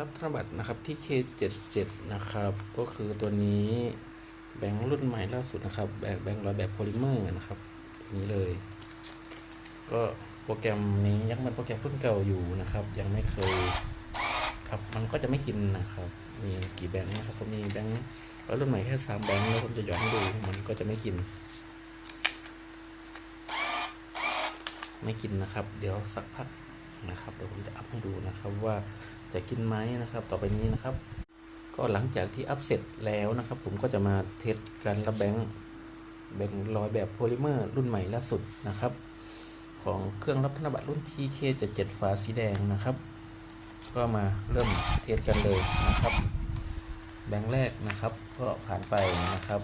รับธนบัตรนะครับที่ K77 นะครับ ก็คือตัวนี้แบงค์รุ่นใหม่ล่าสุดนะครับ แบงค์แบงค์ร้อยแบบโพลิเมอร์นะครับตัวนี้เลย ก็โปรแกรมนี้ยังเป็นโปรแกรมรุ่นเก่าอยู่นะครับ ยังไม่เคยครับมันก็จะไม่กินนะครับ มีกี่แบงค์นะครับผมมีแบงค์ร้อยรุ่นใหม่แค่สามแบงค์แล้วผมจะย้อนให้ดูมันก็จะไม่กิน ไม่กินนะครับ เดี๋ยวสักพักนะครับ เดี๋ยวผมจะอัพให้ดูนะครับว่า จะกินไหมนะครับ ต่อไปนี้นะครับ ก็หลังจากที่อัพเสร็จแล้วนะครับ ผมก็จะมาเทสการรับแบงค์แบงค์ร้อยแบบโพลิเมอร์รุ่นใหม่ล่าสุดนะครับ ของเครื่องรับธนบัตรรุ่น TK77 ฝาสีแดงนะครับ ก็มาเริ่มเทสกันเลยนะครับ แบงค์แรกนะครับ ก็ผ่านไปนะครับ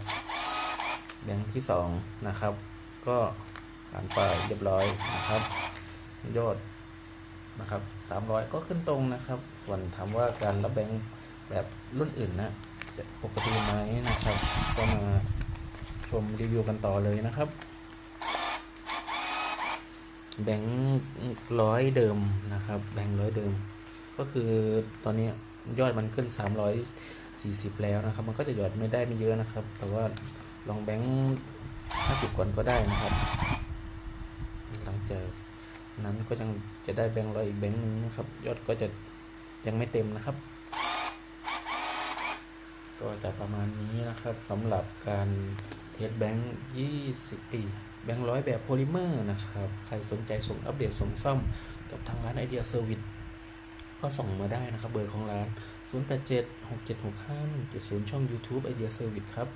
แบงค์ที่สองนะครับ ก็ผ่านไปเรียบร้อยนะครับ ยอด นะครับสามร้อยก็ขึ้นตรงนะครับ ส่วนถามว่าการรับแบงค์แบบรุ่นอื่นนะจะปกติไหมนะครับ ก็มาชมรีวิวกันต่อเลยนะครับ แบงค์ร้อยเดิมนะครับ แบงค์ร้อยเดิม ก็คือตอนนี้ยอดมันขึ้น 340 แล้วนะครับ มันก็จะหยอดไม่ได้ไม่เยอะนะครับ แต่ว่าลองแบงค์50ก่อนก็ได้นะครับ หลังจาก นั้นก็ยังจะได้แบงค์ร้อยอีกแบงค์หนึ่งนะครับ ยอดก็จะยังไม่เต็มนะครับ ก็จะประมาณนี้นะครับสำหรับการเทสแบงค์20ปีแบงค์ร้อยแบบโพลิเมอร์นะครับ ใครสนใจส่งอัปเดตส่งซ่อมกับทางร้านไอเดียเซอร์วิสก็ส่งมาได้นะครับ เบอร์ของร้าน 087 6765 170ช่อง YouTube ไอเดียเซอร์วิสครับ